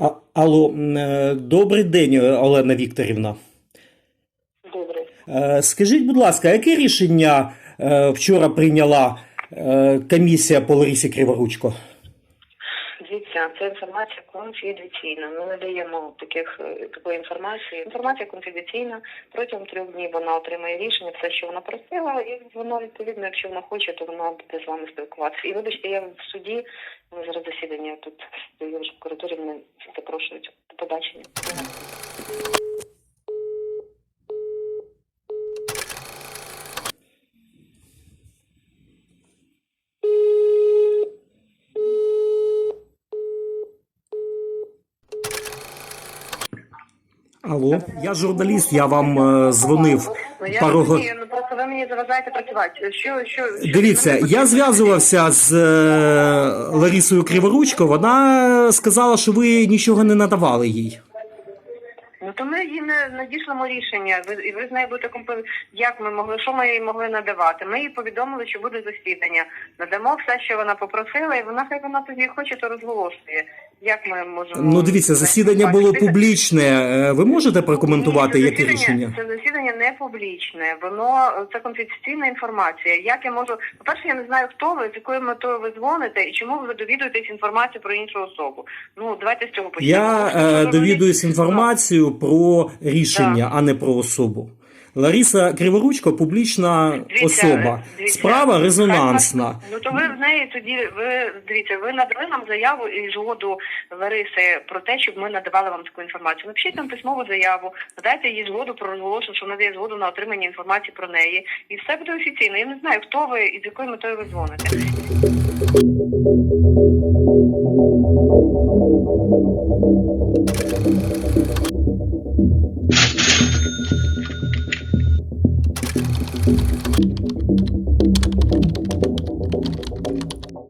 А, алло, е, добрий день, Олена Вікторівна. Добре. Е, Скажіть, будь ласка, яке рішення е, вчора прийняла комісія по Ларисі Криворучко? Дивіться, це інформація конфіденційна. Ми не даємо таких е, такої інформації. Інформація конфіденційна. Протягом трьох днів вона отримає рішення, все, що вона просила, і воно відповідно, якщо вона хоче, то вона буде з вами спілкуватися. І вибачте, я в суді зараз засідання тут стою вже в коридорі. Мене запрошують до побачення. Алло, я журналіст, я вам е, дзвонив Ну, я пару го- розумію, ну просто ви мені заважаєте працювати. Що, що, що Дивіться, я зв'язувався з е, Ларисою Криворучко. Вона сказала, що ви нічого не надавали їй. Ну то ми їй не надішлемо рішення. Ви і ви з нею будете компо... Як ми могли, що ми їй могли надавати? Ми їй повідомили, що буде засідання. Надамо все, що вона попросила, і вона хай вона тоді хоче, то розголошує. Як ми можемо Ну, дивіться, засідання було публічне. Е, Ви можете прокоментувати, Ні, яке рішення? Це засідання не публічне, воно це конфіденційна інформація. Як я можу, по-перше, я не знаю, хто ви, з якою метою ви дзвоните і чому ви довідуєтесь інформацію про іншу особу. Ну давайте з цього почнемо. Я е, довідуюсь інформацію про рішення, Да. а не про особу. Лариса Криворучко публічна Дивіться, особа. дивіться, Справа резонансна. Ну то ви в неї тоді ви дивіться, ви надали нам заяву і згоду Лариси про те, щоб ми надавали вам таку інформацію. Напишіть нам письмову заяву, надайте їй згоду про розголошення, що вона дає згоду на отримання інформації про неї, і все буде офіційно. Я не знаю, хто ви і з якою метою ви дзвоните.